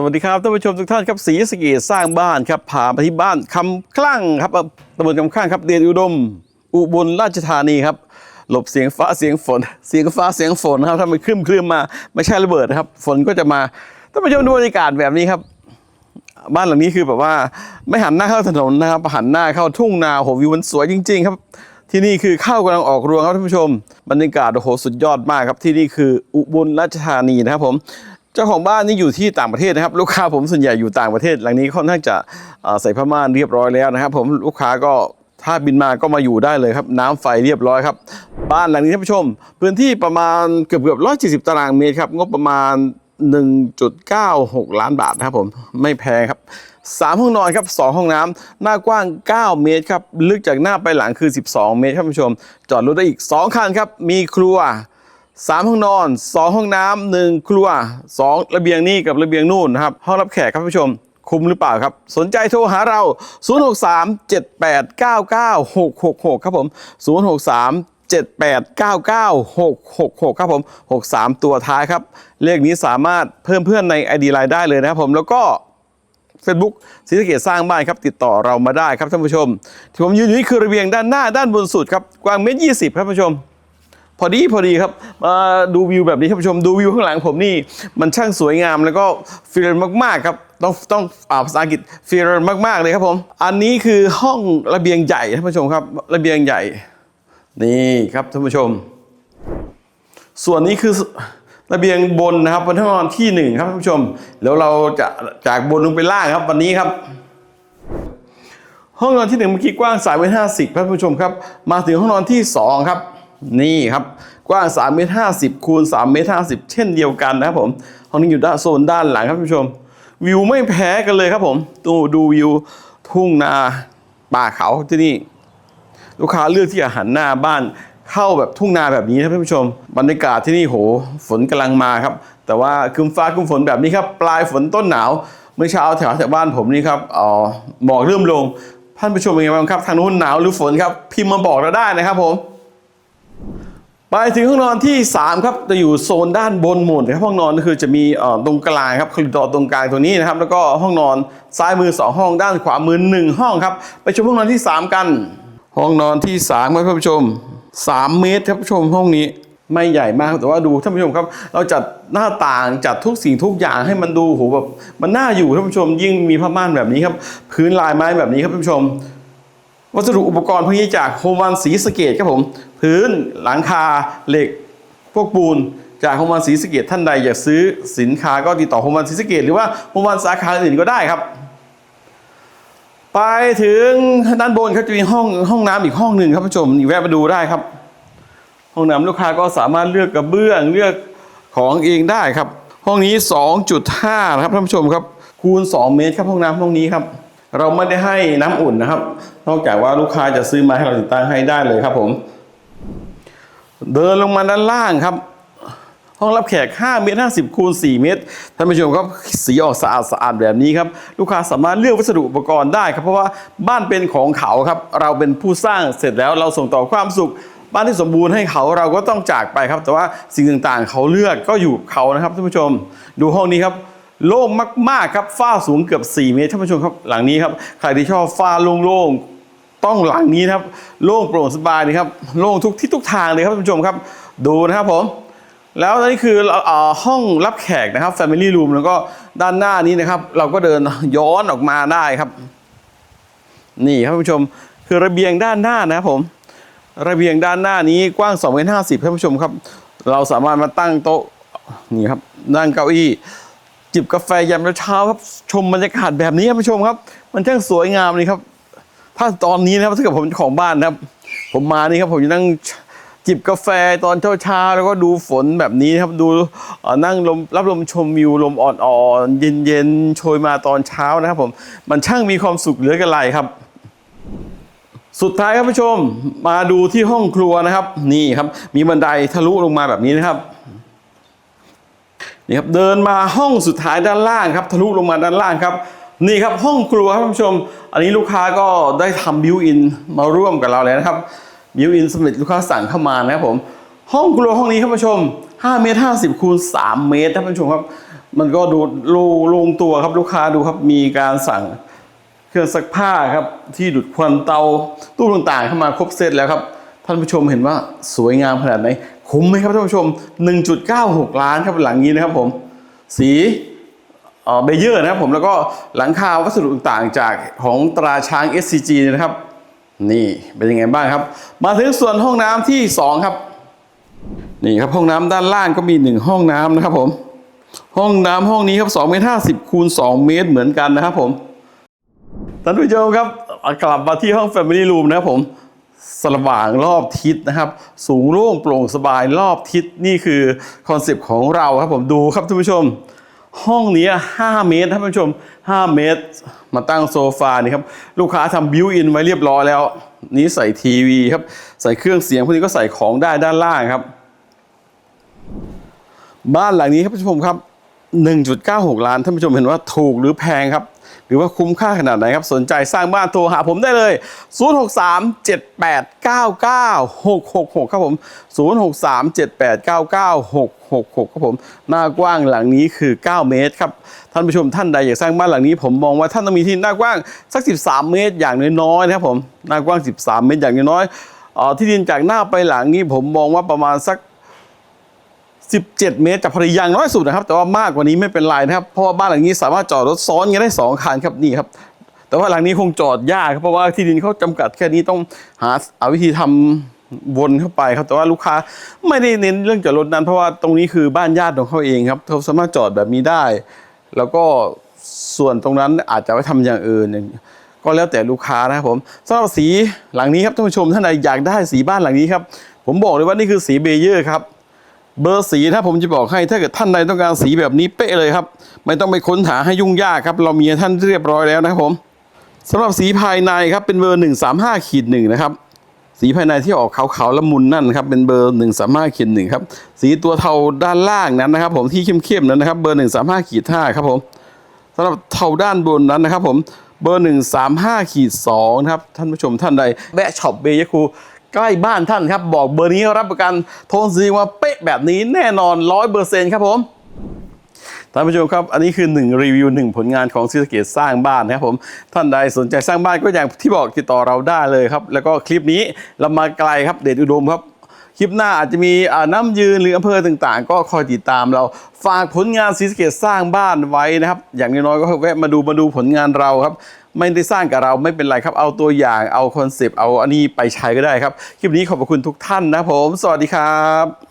สวัสดีครับท่านผู้ชมทุกท่านครับสีสเกตสร้างบ้านครับพาไปที่บ้านคำคลั่งครับตำบลคำคลั่งครับเดชอุดม อุบลราชธานีครับ หลบเสียงฟ้าเสียงฝน เสียงฟ้าเสียงฝนนะครับถ้ามันคลื่นคลื่นมาไม่ใช่ระเบิดนะครับ ฝนก็จะมาท่านผู้ชมดูบรรยากาศแบบนี้ครับ บ้านหลังนี้คือแบบว่าไม่หันหน้าเข้าถนนนะครับหันหน้าเข้าทุ่งนาโหวิวมันสวยจริง ๆ ครับ ที่นี่คือข้าวกำลังออกรวงครับท่านผู้ชม บรรยากาศโอ้โหสุดยอดมากครับที่นี่คืออุบลราชธานีนะครับผม เจ้าของบ้านนี่อยู่ที่ต่างประเทศนะครับ ลูกค้าผมส่วนใหญ่อยู่ต่างประเทศ หลังนี้ค่อนข้างจะใส่ผ้าม่านเรียบร้อยแล้วนะครับ ผมลูกค้าก็ถ้าบินมาก็มาอยู่ได้เลยครับ น้ำไฟเรียบร้อยครับ บ้านหลังนี้ท่านผู้ชม พื้นที่ประมาณเกือบเกือบร้อยเจ็ดสิบตารางเมตรครับงบประมาณ 1.96 ล้านบาทนะครับผมไม่แพงครับสามห้องนอนครับสองห้องน้ำหน้ากว้าง 9 เมตรครับ ลึกจากหน้าไปหลังคือ 12 เมตรครับท่านผู้ชม จอดรถได้อีก 2 คันครับ มีครัว 3ห้องนอน2ห้องน้ำหนึ่งครัว2ระเบียงนี่กับระเบียงนู่นนะครับห้องรับแขกครับท่านผู้ชมคุ้มหรือเปล่าครับ สนใจโทรหาเรา 063 7899 666 ครับผม 063 7899ครับผม 63 ตัวท้ายครับ เลขนี้สามารถเพิ่มเพื่อนใน ID ไลน์ได้เลยนะครับผม แล้วก็ Facebook ศรีสะเกดสร้างบ้านครับ ติดต่อเรามาได้ครับท่านผู้ชม ที่ผมยืนอยู่นี่คือระเบียงด้านหน้าด้านบนสุดครับ กว้างเมตรยี่สิบครับท่านผู้ชม พอดีพอดีครับมาดูวิวแบบนี้ท่านผู้ชมดูวิวข้างหลังผมนี่ มันช่างสวยงามแล้วก็ฟิลมากๆครับต้องต้องอ่าภาษาอังกฤษฟิลมากๆเลยครับผม อันนี้คือห้องระเบียงใหญ่ท่านผู้ชมครับ ระเบียงใหญ่ นี่ครับท่านผู้ชม ส่วนนี้คือระเบียงบนนะครับบนห้องนอนที่หนึ่งครับท่านผู้ชมแล้วเราจะจากบนลงไปล่างครับ วันนี้ครับห้องนอนที่หนึ่งเมื่อกี้กว้าง3เมตรห้าสิบท่านผู้ชมครับ มาถึงห้องนอนที่สองครับ นี่ครับกว้าง3เมตรห้าสิบคูณ3เมตรห้าสิบเช่นเดียวกันนะครับผมห้องนี้อยู่ด้านโซนด้านหลังครับท่านผู้ชม วิวไม่แพ้กันเลยครับผมดูดูวิวทุ่งนาป่าเขาที่นี่ ลูกค้าเลือกที่จะหันหน้าบ้านเข้าแบบทุ่งนาแบบนี้ครับท่านผู้ชม บรรยากาศที่นี่โห ฝนกำลังมาครับ แต่ว่าคืมฟ้าคืมฝนแบบนี้ครับ ปลายฝนต้นหนาว เมื่อเช้าแถวแถวบ้านผมนี่ครับเอ่อหมอกเริ่มลงท่านผู้ชมเป็นไงบ้างครับ ทางนู้นหนาวหรือฝนครับ พิมพ์มาบอกเราได้นะครับผม ไปถึงห้องนอนที่ 3 ครับจะอยู่โซนด้านบนหมดนะครับห้องนอนก็คือจะมีตรงกลางครับคอริดอร์ตรงกลางตรงนี้นะครับ แล้วก็ห้องนอนซ้ายมือ 2 ห้อง ด้านขวามือ 1 ห้องครับ ไปชมห้องนอนที่ 3 กัน ห้องนอนที่3ครับท่านผู้ชม 3 เมตรครับท่านผู้ชมห้องนี้ไม่ใหญ่มากแต่ว่าดูท่านผู้ชมครับ เราจัดหน้าต่างจัดทุกสิ่งทุกอย่างให้มันดูโหแบบมันน่าอยู่ท่านผู้ชมยิ่งมีผ้าม่านแบบนี้ครับ พื้นลายไม้แบบนี้ครับท่านผู้ชม วัสดุอุปกรณ์พวกนี้จากโฮมวันสีสเกตครับผม พื้นหลังคาเหล็กพวกปูน จากโฮมวันสีสเกตท่านใดอยากซื้อสินค้าก็ติดต่อโฮมวันสีสเกตหรือว่าโฮมวันสาขาอื่นก็ได้ครับ ไปถึงด้านบนเขาจะมีห้องห้องน้ำอีกห้องหนึ่งครับผู้ชมแวะมาดูได้ครับ ห้องน้ำลูกค้าก็สามารถเลือกกระเบื้องเลือกของเองได้ครับ ห้องนี้ 2.5นะครับท่านผู้ชมครับคูณ 2 เมตรครับห้องน้ำห้องนี้ครับ เราไม่ได้ให้น้ำอุ่นนะครับ นอกจากว่าลูกค้าจะซื้อมาให้เราติดตั้งให้ได้เลยครับผม เดินลงมาด้านล่างครับ ห้องรับแขก 5 เมตร 50 คูณ 4 เมตร ท่านผู้ชมครับ สีออกสะอาดสะอาดแบบนี้ครับ ลูกค้าสามารถเลือกวัสดุอุปกรณ์ได้ครับ เพราะว่าบ้านเป็นของเขาครับ เราเป็นผู้สร้างเสร็จแล้วเราส่งต่อความสุขบ้านที่สมบูรณ์ให้เขาเราก็ต้องจากไปครับ แต่ว่าสิ่งต่างๆ เขาเลือกก็อยู่เขานะครับท่านผู้ชม ดูห้องนี้ครับ โล่งมากๆครับฝ้าสูงเกือบ 4 เมตรท่านผู้ชมครับหลังนี้ครับใครที่ชอบฝ้าโล่งๆต้องหลังนี้นะครับ โล่งโปร่งสบายนะครับโล่งทุกที่ทุกทางเลยครับท่านผู้ชมครับ ดูนะครับผม แล้วนี่คืออห้องรับแขกนะครับ Family Room แล้วก็ด้านหน้านี้นะครับ เราก็เดินย้อนออกมาได้ครับ นี่ครับท่านผู้ชมคือระเบียงด้านหน้านะครับผม ระเบียงด้านหน้านี้กว้าง2เมตร50ท่านผู้ชมครับ เราสามารถมาตั้งโต๊ะนี่ครับนั่งเก้าอี้ จิบกาแฟยามเช้าครับ ชมบรรยากาศแบบนี้ครับผู้ชมครับ มันช่างสวยงามเลยครับ ถ้าตอนนี้นะครับถ้าเกิดผมเป็นของบ้านนะครับ ผมมานี่ครับผมจะนั่งจิบกาแฟตอนเช้าๆแล้วก็ดูฝนแบบนี้นะครับดูนั่งลมรับลมชมวิวลมอ่อนๆเย็นๆโชยมาตอนเช้านะครับผมมันช่างมีความสุขเหลือเกันไรครับ สุดท้ายครับผู้ชมมาดูที่ห้องครัวนะครับ นี่ครับ มีบันไดทะลุลงมาแบบนี้นะครับ นี่ครับเดินมาห้องสุดท้ายด้านล่างครับทะลุลงมาด้านล่างครับนี่ครับห้องครัวครับท่านผู้ชม อันนี้ลูกค้าก็ได้ทำบิวอินมาร่วมกับเราแล้วนะครับบิวอินสำเร็จลูกค้าสั่งเข้ามานะครับผมห้องครัวห้องนี้ครับท่านผู้ชม5เมตร50คูณ3เมตรท่านผู้ชมครับ มันก็ดูลงลงตัวครับลูกค้าดูครับมีการสั่งเครื่องซักผ้าครับที่ดูดควันเตาตู้ต่างๆ เข้ามาครบเซตแล้วครับท่านผู้ชมเห็นว่าสวยงามขนาดไหน คุ้มไหมครับท่านผู้ชม 1.96 ล้านครับหลังนี้นะครับผม สีเบเยอร์นะครับผมแล้วก็หลังคาวัสดุต่างๆ จากของตราช้าง SCG นะครับ นี่เป็นยังไงบ้างครับ มาถึงส่วนห้องน้ำที่ 2 ครับ นี่ครับห้องน้ำด้านล่างก็มี 1 ห้องน้ำนะครับผม ห้องน้ำห้องนี้ครับ2เมตร50คูณ2เมตรเหมือนกันนะครับผมท่านผู้ชมครับกลับมาที่ห้อง Family Room นะครับผม สว่างรอบทิศนะครับ สูงโล่งโปร่งสบายรอบทิศนี่คือคอนเซปต์ของเราครับผมดูครับท่านผู้ชม ห้องนี้ 5 เมตรท่านผู้ชม 5 เมตร มาตั้งโซฟานี่ครับ ลูกค้าทำบิวอินไว้เรียบร้อยแล้ว นี้ใส่ทีวีครับ ใส่เครื่องเสียงพวกนี้ก็ใส่ของได้ด้านล่างครับ บ้านหลังนี้ครับท่านผู้ชมครับ 1.96 ล้านท่านผู้ชมเห็นว่าถูกหรือแพงครับ หรือว่าคุ้มค่าขนาดไหนครับ สนใจสร้างบ้านโทรหาผมได้เลย 0637899666 ครับผม 0637899666 ครับผม หน้ากว้างหลังนี้คือ 9 เมตรครับ ท่านผู้ชมท่านใดอยากสร้างบ้านหลังนี้ ผมมองว่าท่านต้องมีที่หน้ากว้างสัก 13 เมตรอย่างน้อยๆนะครับผม หน้ากว้าง 13 เมตรอย่างน้อยๆที่ดินจากหน้าไปหลังนี้ผมมองว่าประมาณสัก 17 เมตรจากพอดียางน้อยสุดนะครับ แต่ว่ามากกว่านี้ไม่เป็นไรนะครับ เพราะว่าบ้านหลังนี้สามารถจอดรถซ้อนกันได้ 2 คันครับนี่ครับแต่ว่าหลังนี้คงจอดยากครับเพราะว่าที่ดินเขาจำกัดแค่นี้ต้องหาเอาวิธีทำวนเข้าไปครับแต่ว่าลูกค้าไม่ได้เน้นเรื่องจอดรถนั้น เพราะว่าตรงนี้คือบ้านญาติของเขาเองครับเขาสามารถจอดแบบนี้ได้ แล้วก็ส่วนตรงนั้นอาจจะไว้ทำอย่างอื่นก็แล้วแต่ลูกค้านะครับผมสำหรับสีหลังนี้ครับท่านผู้ชมท่านใดอยากได้สีบ้านหลังนี้ครับผมบอกเลยว่านี่คือสีเบเยอร์ครับ เบอร์สีถ้าผมจะบอกให้ถ้าเกิดท่านใดต้องการสีแบบนี้เป๊ะเลยครับ ไม่ต้องไปค้นหาให้ยุ่งยากครับ เรามีให้ท่านเรียบร้อยแล้วนะครับผมสำหรับสีภายในครับเป็นเบอร์ 135ขีดหนึ่งนะครับสีภายในที่ออกขาวๆละมุนนั่นครับเป็นเบอร์135ขีดหนึ่งครับสีตัวเทาด้านล่างนั้นนะครับ ผมที่เข้มๆนั้นนะครับเบอร์ 135ขีดห้าครับผมสำหรับเทาด้านบนนั้นนะครับ ผมเบอร์ 135ขีดสองนะครับท่านผู้ชมท่านใดแบะช็อปเบยคู ใกล้บ้านท่านครับ บอกเบอร์นี้รับประกันโทนสีว่าเป๊ะแบบนี้แน่นอนร้อยเปอร์เซ็นต์ครับผมท่านผู้ชมครับ อันนี้คือ 1 รีวิว 1 ผลงานของซีสเกตสร้างบ้านนะครับผม ท่านใดสนใจสร้างบ้านก็อย่างที่บอกติดต่อเราได้เลยครับ แล้วก็คลิปนี้เรามาไกลครับเดชอุดมครับ คลิปหน้าอาจจะมีน้ำยืนหรืออำเภอต่างๆ ก็คอยติดตามเราฝากผลงานซีสเกตสร้างบ้านไว้นะครับ อย่างน้อยๆก็แวะมาดูมาดูผลงานเราครับ ไม่ได้สร้างกับเราไม่เป็นไรครับ เอาตัวอย่างเอาคอนเซปต์เอาอันนี้ไปใช้ก็ได้ครับ คลิปนี้ขอบพระคุณทุกท่านนะผม สวัสดีครับ